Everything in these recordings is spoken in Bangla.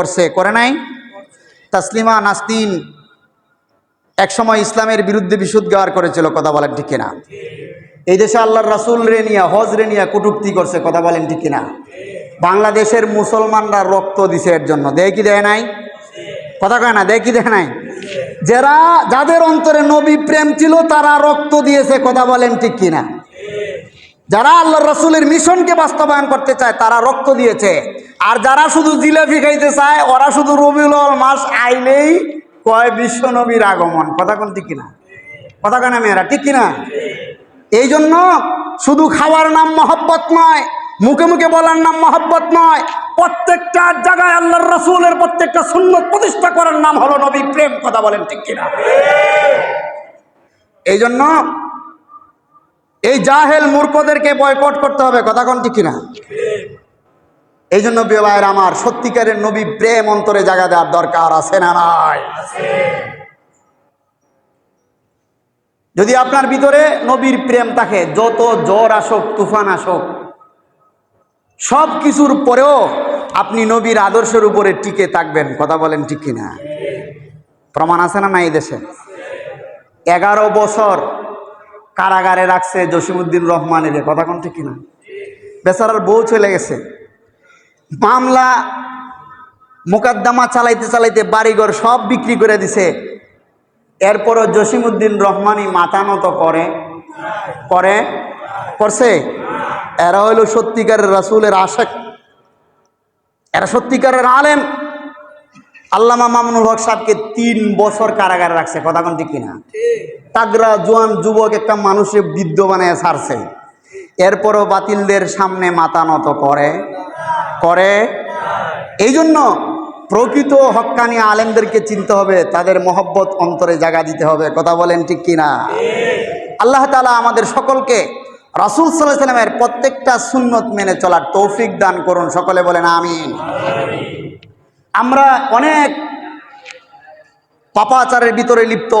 করছে, করে নাই? তাসলিমা নাসতিন একসময় ইসলামের বিরুদ্ধে বিশুদ্ধার করেছিল, কথা বলেন ঠিক কিনা? এই দেশে আল্লাহর রাসুল রেনিয়া হজ রেনিয়া কটুক্তি করছে, কথা বলেন ঠিক কিনা? বাংলাদেশের মুসলমানরা রক্ত দিছে এর জন্য, দেয় কি দেয় নাই? কথা কয় না, দেয় কি দেয় নাই? যারা, যাদের অন্তরে নবী প্রেম ছিল, তারা রক্ত দিয়েছে, কথা বলেন ঠিক কিনা? যারা আল্লাহ রসুলের মিশনকে বাস্তবায়ন করতে চায়, তারা রক্ত দিয়েছে। আর যারা শুধু জিলাপি খাইতে চায়, ওরা শুধু রবিউল মাস আইলেই কয় বিশ্ব নবীর আগমন। কথা কোন ঠিক কিনা? কথা কেনা মেয়েরা, ঠিক কিনা? এই জন্য শুধু খাওয়ার নাম মহব্বত নয়, মুখে মুখে বলার নাম মহব্বত নয়, প্রত্যেকটা জায়গায় আল্লাহর রসুলের প্রত্যেকটা সুন্নত প্রতিষ্ঠা করার নাম হলো নবী প্রেম, কথা বলেন ঠিক কিনা? এই জন্য এই জাহেল মূর্খদেরকে বয়কট করতে হবে, কথা কোন ঠিক কিনা? এই জন্য ভাইয়ের আমার, সত্যিকারের নবী প্রেম অন্তরে জায়গা দেওয়ার দরকার আছে না নাই? যদি আপনার ভিতরে নবীর প্রেম থাকে, যত জ্বর আসুক, তুফান আসুক, সব কিছুর পরেও আপনি নবীর আদর্শের উপরে টিকে থাকবেন। কথা বলেন ঠিক কিনা? প্রমাণ আছে না না এই দেশে? এগারো বছর কারাগারে রাখছে জসিমুদ্দিন রহমানের, কথা কোন ঠিক কিনা? বেচারার বউ চলে গেছে। মামলা মোকদ্দমা চালাইতে চালাইতে বাড়িঘর সব বিক্রি করে দিছে। এরপরও জসিমুদ্দিন রহমানই মাথা নত করে। করে? করছে? এরা হইল সত্যিকারের রাসুলের আশেক। এরা সত্যিকারের আলেম। আল্লামা মামুনুল হক সাহেবকে তিন বছর কারাগারে রাখছে, কথা কোন ঠিক কিনা? তাগরা জোয়ান যুবক একটা মানুষের বৃদ্ধ বানায় ছাড়ছে। এরপরও বাতিলদের সামনে মাথা নত করে। করে। এই জন্য প্রকৃত হক্কানি আলেমদেরকে চিনতে হবে, তাদের মহব্বত অন্তরে জায়গা দিতে হবে। কথা বলেন ঠিক কিনা? আল্লাহ তালা আমাদের সকলকে রাসুল সাল্লাহ সাল্লামের প্রত্যেকটা সুন্নত মেনে চলার তৌফিক দান করুন। সকলে বলেন আমিন। আমরা অনেক পাপাচারের ভিতরে লিপ্ত।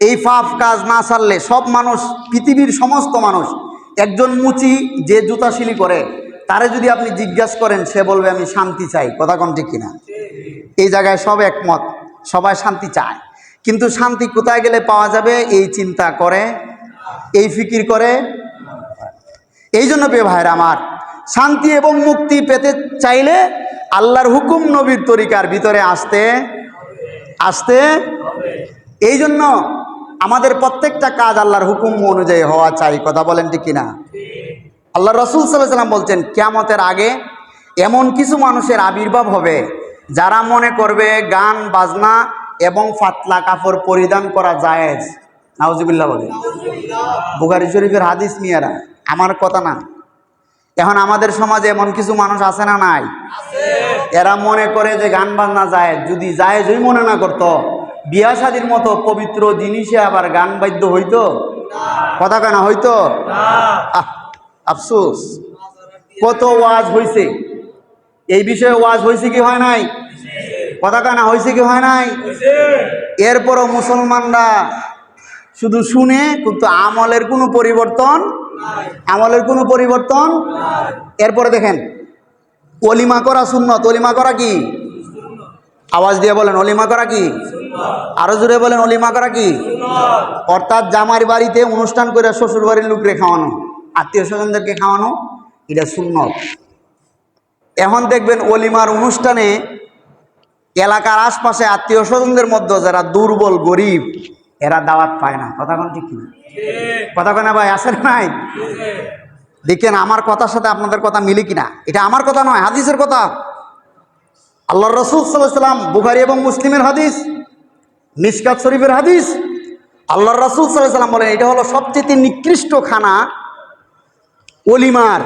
এই ফাফ কাজ না সারলে সব মানুষ, পৃথিবীর সমস্ত মানুষ একজন মুচি যে জুতাশিলি করে তারে যদি আপনি জিজ্ঞাসা করেন, সে বলবে, আমি শান্তি চাই। কথা কোন ঠিক কিনা? এই জায়গায় সব একমত, সবাই শান্তি চায়। কিন্তু শান্তি কোথায় গেলে পাওয়া যাবে? এই চিন্তা করে, এই ফিকির করে। এই জন্য প্রিয় ভাইরা আমার, শান্তি এবং মুক্তি পেতে চাইলে আল্লাহর হুকুম নবীর তরিকার ভিতরে আসতে আসতে এই জন্য আমাদের প্রত্যেকটা কাজ আল্লাহর হুকুম অনুযায়ী হওয়া চাই, কথা বলেন ঠিক কিনা? আল্লাহ রসুল সাল্লাম বলছেন কেয়ামতের আগে এমন কিছু মানুষের আবির্ভাব হবে যারা মনে করবে গান বাজনা এবং ফাতলা কাপড় পরিধান করা জায়েজ। নাউজিবুল্লাহ বলে। বুখারি শরীফের হাদিস মিয়ারা আমার কথা না। এখন আমাদের সমাজে এমন কিছু মানুষ আছে না নাই? এরা মনে করে যে গান বাজনা যায় যদি জায়েজই মনে না করতো বিয়া শাদির মতো পবিত্র জিনিসে আবার গান বাদ্য হইতো? কথা কেনা হইতো? আহ, আফসোস। কত ওয়াজ হয়েছে এই বিষয়ে ওয়াজ হয়েছে কি হয় নাই? কথা কানা হয়েছে কি হয় নাই? এরপরও মুসলমানরা শুধু শুনে, কিন্তু আমলের কোনো পরিবর্তন আমলের কোনো পরিবর্তন এরপরে দেখেন, অলিমা করা সুন্নত। অলিমা করা কি? আওয়াজ দিয়ে বলেন, অলিমা করা কি? আরও জুড়ে বলেন, অলিমা করা কি? অর্থাৎ জামার বাড়িতে অনুষ্ঠান করে শ্বশুর বাড়ির লোকরে খাওয়ানো। আত্মীয় স্বজনদেরকে খাওয়ানো, এটা সুন্নত। এখন দেখবেন অলিমার অনুষ্ঠানে এলাকার আশপাশে আত্মীয় স্বজনদের মধ্যে যারা দুর্বল, গরিব, এরা দাওয়াত পায় না। কথা কোন ঠিক কিনা? কথা কেনা ভাই, আসেন নাই? দেখেন, আমার কথার সাথে আপনাদের কথা মিলে কিনা? এটা আমার কথা নয়, হাদিসের কথা। আল্লাহ রসুল সাল্লাম বুখারি এবং মুসলিমের হাদিস, মিসকাত শরীফের হাদিস। আল্লাহ রসুল সাল্লাম বলেন, এটা হলো সবচেয়ে নিকৃষ্ট খানা অলিমার।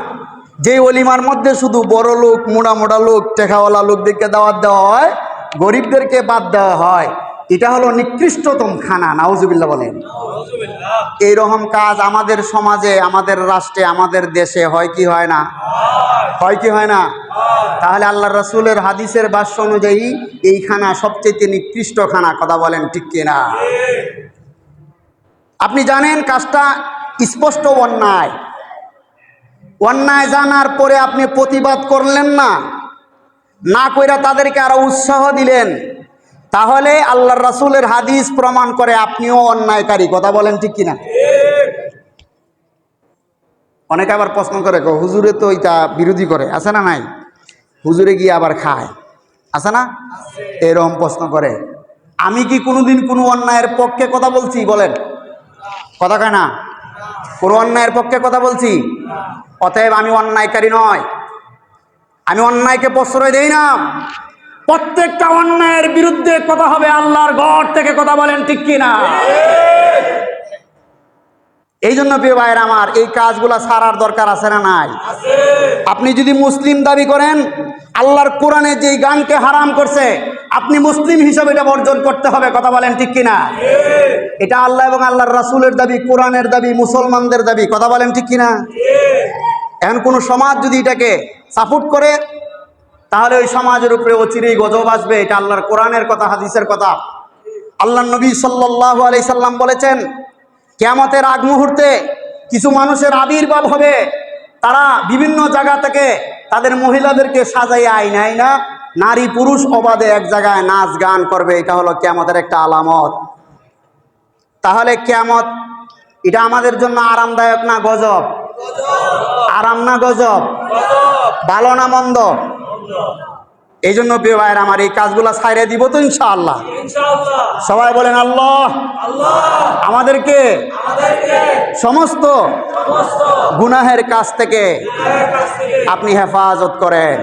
যে অলিমার মধ্যে শুধু বড় লোক মোড়া মোড়া লোক টেকাওয়ালা লোকদেরকে দাওয়াত দেওয়া হয় গরিবদেরকে বাদ দেওয়া হয় এটা হলো নিকৃষ্টতম খানা নাউজুবিল্লাহ বলেন। এইরকম কাজ আমাদের সমাজে আমাদের রাষ্ট্রে আমাদের দেশে হয় কি হয় না? হয় কি হয় না? তাহলে আল্লাহ রসুলের হাদিসের বাস্য অনুযায়ী এই খানা সবচেয়ে নিকৃষ্ট খানা কথা বলেন ঠিক কিনা? আপনি জানেন কাজটা স্পষ্ট অন্যায় অন্যায় জানার পরে আপনি প্রতিবাদ করলেন না না কইরা তাদেরকে আরও উৎসাহ দিলেন, তাহলে আল্লাহ রাসূলের হাদিস প্রমাণ করে আপনিও অন্যায়কারী, কথা বলেন ঠিক কিনা? অনেকে আবার প্রশ্ন করে হুজুরে তো এটা বিরোধী করে, আছে না নাই? হুজুরে গিয়ে আবার খায়, আছে না? এরকম প্রশ্ন করে। আমি কি কোনোদিন কোনো অন্যায়ের পক্ষে কথা বলছি, বলেন? কথা কয় না? কোনো অন্যায়ের পক্ষে কথা বলছি? অতএব আমি অন্যায়কারী নয়। আমি অন্যায়কে প্রশ্রয় দেই না। প্রত্যেকটা অন্যায়ের বিরুদ্ধে কথা হবে আল্লাহর ঘর থেকে কথা বলেন ঠিক কিনা এই জন্য প্রিয় ভাইয়ের আমার এই কাজগুলা সারার দরকার আছে না নাই? আপনি যদি মুসলিম দাবি করেন আল্লাহর কোরআনে যেই গানকে হারাম করছে আপনি মুসলিম হিসাবে এটা বর্জন করতে হবে কথা বলেন ঠিক কিনা? এটা আল্লাহ এবং আল্লাহর রাসূলের দাবি কোরআনের দাবি মুসলমানদের দাবি কথা বলেন ঠিক কিনা? এখন কোনো সমাজ যদি এটাকে সাপোর্ট করে তাহলে ওই সমাজের উপরে অচিরেই গজব আসবে এটা আল্লাহর কোরআনের কথা হাদিসের কথা। আল্লাহ নবী সাল্লাল্লাহু আলাইহি সাল্লাম বলেছেন কেয়ামতের আগ মুহূর্তে কিছু মানুষের আবির্ভাব হবে। তারা বিভিন্ন জায়গা থেকে তাদের মহিলাদেরকে সাজাইয়া আইনা আইনা নারী পুরুষ অবাধে এক জায়গায় নাচ গান করবে, এটা হলো কেয়ামতের একটা আলামত। তাহলে কেয়ামত, এটা আমাদের জন্য আরামদায়ক না গজব? আরাম না গজব? ভালো না মন্দ? এই জন্য প্রিয় ভাইয়ের আমার এই কাজগুলা সাইরে দিব তো ইনশাআল্লাহ। সবাই বলেন আল্লাহ। আমাদেরকে সমস্ত গুনাহের কাছ থেকে আপনি হেফাজত করেন।